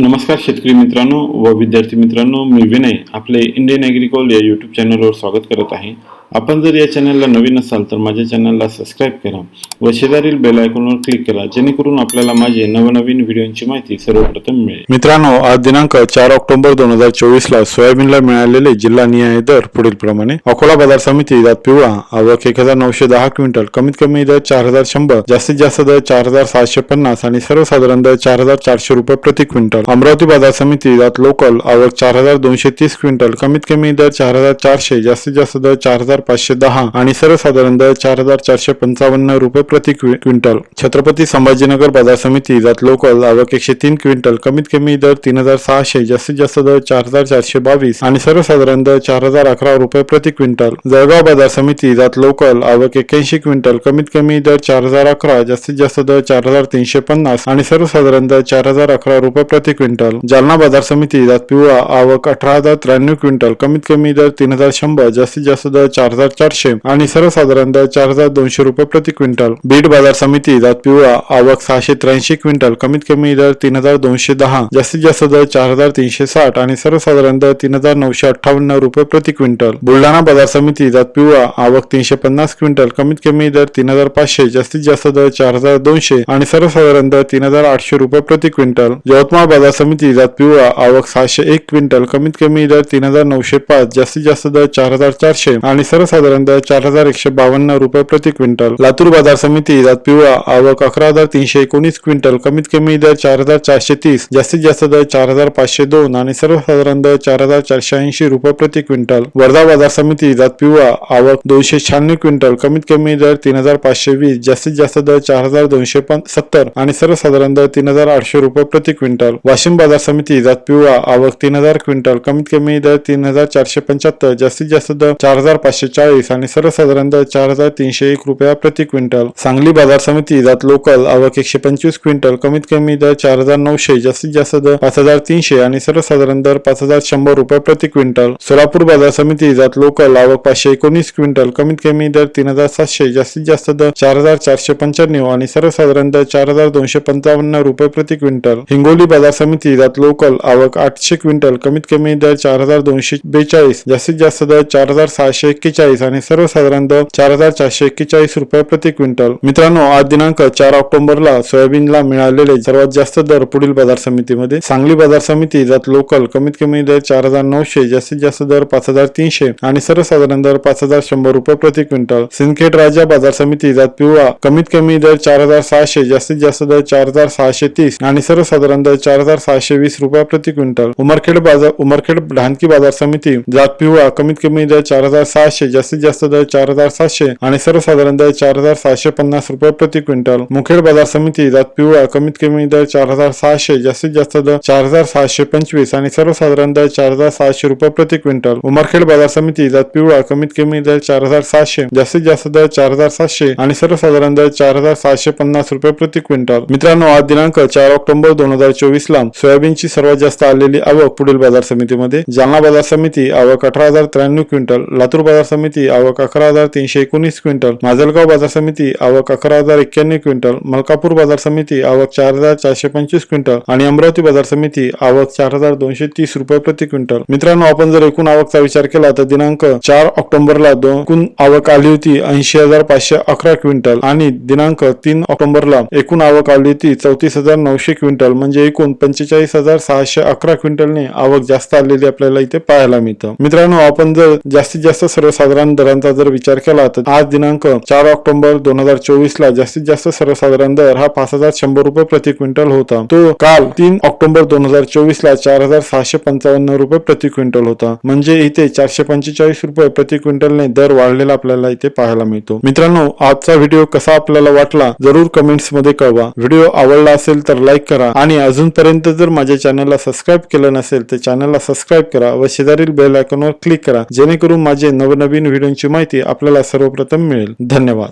नमस्कार शेतकरी मित्रांनो व विद्यार्थी मित्रांनो मी विनय आपले इंडियन ॲग्रिकॉल या यूट्यूब चॅनलवर स्वागत करत आहे. आपण जर या चॅनलला नवीन असाल तर माझ्या चॅनलला सबस्क्राईब करा व शेजारील बेल आयकॉनवर क्लिक करा जेणेकरून आपल्याला माझे नवनवीन व्हिडिओची माहिती सर्वप्रथम मिळेल. मित्रांनो आज दिनांक चार ऑक्टोबर दोन हजार चोवीस ला सोयाबीनला मिळालेले जिल्हा निहाय दर पुढील प्रमाणे अकोला बाजार समिती दात पिवळा आवक एक हजार नऊशे दहा क्विंटल कमीत कमी दर चार हजार शंभर जास्तीत जास्त दर चार हजार सहाशे पन्नास आणि सर्वसाधारण दर चार हजार चारशे रुपये प्रति क्विंटल. अमरावती बाजार समिती दात लोकल आवक चार हजार दोनशे तीस क्विंटल कमीत कमी दर चार हजार चारशे जास्तीत जास्त दर चार हजार पाचशे दहा आणि सर्वसाधारण दर चार हजार चारशे पंचावन्न रुपये प्रति क्वि- क्विंटल. छत्रपती संभाजीनगर बाजार समिती जात लोकल आवक एकशे तीन क्विंटल कमीत कमी दर तीन हजार सहाशे जास्तीत जास्त दर चार हजार चारशे बावीस आणि सर्वसाधारण दर चार हजार अकरा रुपये प्रति क्विंटल. जळगाव बाजार समिती जात लोकल आवक एक्याऐंशी क्विंटल कमीत कमी दर चार हजार अकरा जास्तीत जास्त दर चार हजार तीनशे पन्नास आणि सर्वसाधारण दर चार हजार अकरा रुपये प्रति क्विंटल. जालना बाजार समिती जात पिवळा आवक अठरा हजार त्र्याण्णव क्विंटल कमीत कमी दर तीन हजार शंभर जास्तीत जास्त दर चार हजार चारशे आणि सर्वसाधारण दर चार हजार दोनशे रुपये प्रति क्विंटल. बीड बाजार समिती जात पिवळा आवक सहाशे त्र्याऐंशी क्विंटल कमीत कमी दर तीन हजार दोनशे दहा जास्तीत जास्त दर चार हजार तीनशे साठ आणि सर्वसाधारण दर तीन हजार नऊशे अठ्ठावन्न रुपये प्रति क्विंटल. बुलढाणा बाजार समिती जात पिवळा आवक तीनशे पन्नास क्विंटल कमीत कमी दर तीन हजार पाचशे जास्तीत जास्त दर चार हजार दोनशे आणि सर्वसाधारण दर तीन हजार आठशे रुपये प्रति क्विंटल. यवतमाळ बाजार समिती जात पिवळा आवक सहाशे एक क्विंटल कमीत कमी दर तीन हजार नऊशे पाच जास्तीत जास्त दर चार हजार चारशे आणि सर्वसाधारण दर चार हजार एकशे बावन्न रुपये प्रति क्विंटल. लातूर बाजार समिती जात पिवळा आवक अकरा हजार तीनशे एकोणीस क्विंटल. कमीत कमी दर चार हजार चारशे तीस जास्तीत जास्त दर चार हजार पाचशे दोन आणि सर्वसाधारण दर चार हजार चारशे ऐंशी रुपये प्रति क्विंटल. वर्धा बाजार समिती जात पिवळा आवक दोनशे शहाण्णव क्विंटल. कमीत कमी दर तीन हजार पाचशे वीस जास्तीत जास्त दर चार हजार दोनशे सत्तर आणि सर्वसाधारण दर तीन हजार आठशे रुपये प्रति क्विंटल. वाशिम बाजार समिती जात पिवळा आवक तीन हजार क्विंटल. कमीत कमी दर तीन हजार चारशे पंच्याहत्तर जास्तीत जास्त दर चार हजार पाचशे चाळीस आणि सर्वसाधारणतः दर चार हजार तीनशे एक रुपया प्रति क्विंटल. सांगली बाजार समिती जात लोकल आवक एकशे पंचवीस क्विंटल कमीत कमी दर चार हजार नऊशे जास्तीत जास्त दर पाच हजार तीनशे आणि सर्वसाधारण दर पाच हजार शंभर रुपये प्रति क्विंटल. सोलापूर बाजार समिती जात लोकल आवक पाचशे एकोणीस क्विंटल कमीत कमी दर तीन हजार सातशे जास्तीत जास्त दर चार हजार चारशे पंच्याण्णव आणि सर्वसाधारण दर चार हजार दोनशे पंचावन्न रुपये प्रति क्विंटल. हिंगोली बाजार समिती जात लोकल आवक आठशे क्विंटल कमीत कमी दर चार हजार दोनशे बेचाळीस जास्तीत जास्त दर चार हजार सहाशे एक्केचाळीस आणि सर्वसाधारण दर चार हजार चारशे एक्केचाळीस रुपये प्रति क्विंटल. मित्रांनो आज दिनांक चार ऑक्टोबरला सोयाबीनला मिळालेले सर्वात जास्त दर पुढील बाजार समितीमध्ये. सांगली बाजार समिती जात लोकल कमीत कमी दर चार हजार नऊशे जास्तीत जास्त दर पाच हजार तीनशे आणि सर्वसाधारण दर पाच हजार शंभर रुपये प्रति क्विंटल. सिंदखेड राजा बाजार समिती जात पिवळा कमीत कमी दर चार हजार सहाशे जास्तीत जास्त दर चार हजार सहाशे तीस आणि सर्वसाधारण दर चार हजार सहाशे वीस रुपये प्रति क्विंटल. उमरखेड बाजार उमरखेड ढानकी बाजार समिती जात पिवळा कमीत कमी दर चार हजार सहाशे जास्तीत जास्त दर चार हजार सातशे आणि सर्वसाधारण दर चार हजार सातशे पन्नास रुपये प्रति क्विंटल. मुखेड बाजार समिती जात पिवळा कमीत कमी दर चार हजार सहाशे जास्तीत जास्त दर चार हजार सहाशे पंचवीस आणि सर्वसाधारण दर चार हजार सहाशे रुपये प्रति क्विंटल. उमरखेड बाजार समिती जात पिवळा कमीत कमी दर चार हजार सहाशे जास्तीत जास्त दर चार हजार सातशे आणि सर्वसाधारण दर चार हजार सहाशे पन्नास रुपये प्रति क्विंटल. मित्रांनो आज दिनांक चार ऑक्टोबर दोन हजार चोवीस ला सोयाबीनची सर्वात जास्त आलेली आवक पुढील बाजार समितीमध्ये जालना बाजार समिती आवक अठरा हजार त्र्याण्णव क्विंटल. लातूर बाजार समिती आवक अकरा हजार तीनशे एकोणीस क्विंटल माजलगाव बाजार समिती आवक अकरा हजार एक्क्याण्णव क्विंटल मलकापूर बाजार समिती आवक चार हजार चारशे पंचवीस क्विंटल आणि अमरावती बाजार समिती आवक चार हजार दोनशे तीस रुपये प्रति क्विंटल. मित्रांनो आपण जर एकूण आवकचा विचार केला तर दिनांक चार ऑक्टोबरला दोन एकूण आवक आली होती ऐंशी हजार पाचशे अकरा क्विंटल आणि दिनांक तीन ऑक्टोबरला एकूण आवक आली होती चौतीस हजार नऊशे क्विंटल. म्हणजे एकूण पंचेचाळीस हजार सहाशे अकरा क्विंटलने आवक जास्त आलेली आपल्याला इथे पाहायला मिळतं. मित्रांनो आपण जर जास्तीत जास्त सर्वसाधारण दरांचा जर विचार केला तर आज दिनांक चार ऑक्टोबर दोन हजार चोवीस ला जास्तीत जास्त सर्वसाधारण दर हा पाच हजार शंभर रुपये प्रति क्विंटल होता. तो काल तीन ऑक्टोबर दोन हजार चोवीस ला चार हजार सहाशे पंचावन्न रुपये प्रति क्विंटल होता. म्हणजे इथे चारशे पंचेचाळीस रुपये प्रति क्विंटलने दर वाढलेला आपल्याला इथे पाहायला मिळतो. मित्रांनो आजचा व्हिडिओ कसा आपल्याला वाटला जरूर कमेंट्समध्ये कळवा. व्हिडिओ आवडला असेल तर लाईक करा आणि अजूनपर्यंत जर माझ्या चॅनलला सबस्क्राईब केलं नसेल तर चॅनलला सबस्क्राईब करा व शेजारील बेल आयकॉनवर क्लिक करा. जेणेकरून माझे नवनवीन व्हिडिओची माहिती आपल्याला सर्वप्रथम मिळेल. धन्यवाद.